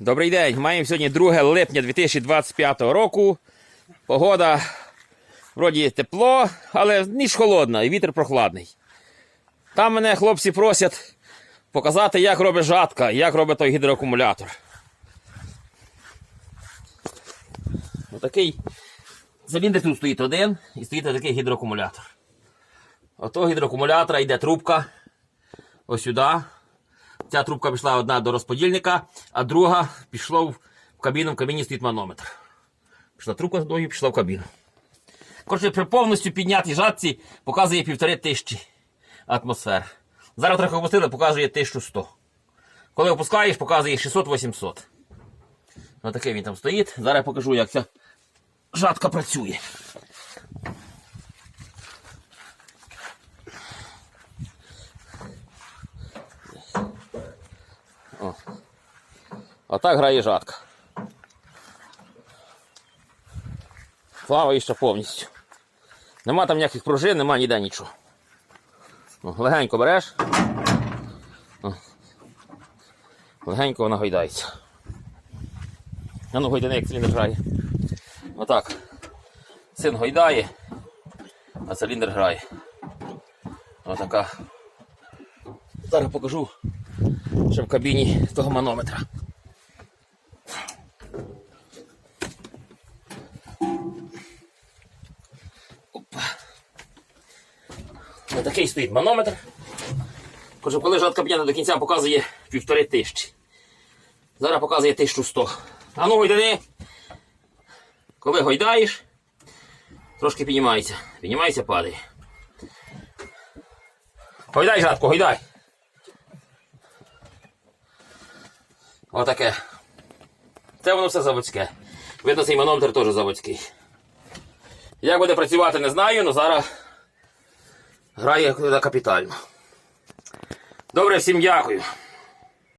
Добрий день. Маємо сьогодні 2 липня 2025 року. Погода вроді тепло, але ніч холодна і вітер прохладний. Там мене хлопці просять показати, як робить жатка, як робить той гідроакумулятор. Отакий циліндр тут стоїть один і стоїть такий гідроакумулятор. Ото гідроакумулятора йде трубка. Ось сюди. Ця трубка пішла одна до розподільника, а друга пішла в кабіну, в кабіні стоїть манометр. Пішла трубка з ноги, пішла в кабіну. Коротше, при повністю піднятій жатці показує півтори тисячі атмосфер. Зараз трохи опустили, показує 1100. Коли опускаєш, показує 600-800. Отакий він там стоїть. Зараз я покажу, як ця жатка працює. Отак грає жатка. Плаває ще повністю. Нема там ніяких пружин, нема ніде нічого. Легенько береш. Легенько вона гойдається. А ну гойдане, як циліндр грає. Отак. Син гойдає, а циліндр грає. Отака. Зараз покажу ще в кабіні того манометра. Такий стоїть манометр. Отже, коли жатка п'ята до кінця показує півтори тисячі. Зараз показує 1100. А ну гойдани. Коли гойдаєш, трошки піднімається. Піднімається, падає. Гойдай, жатку, гойдай. Отаке. Це воно все заводське. Видно, цей манометр теж заводський. Як буде працювати, не знаю, але зараз грає капітально. Добре, всім дякую.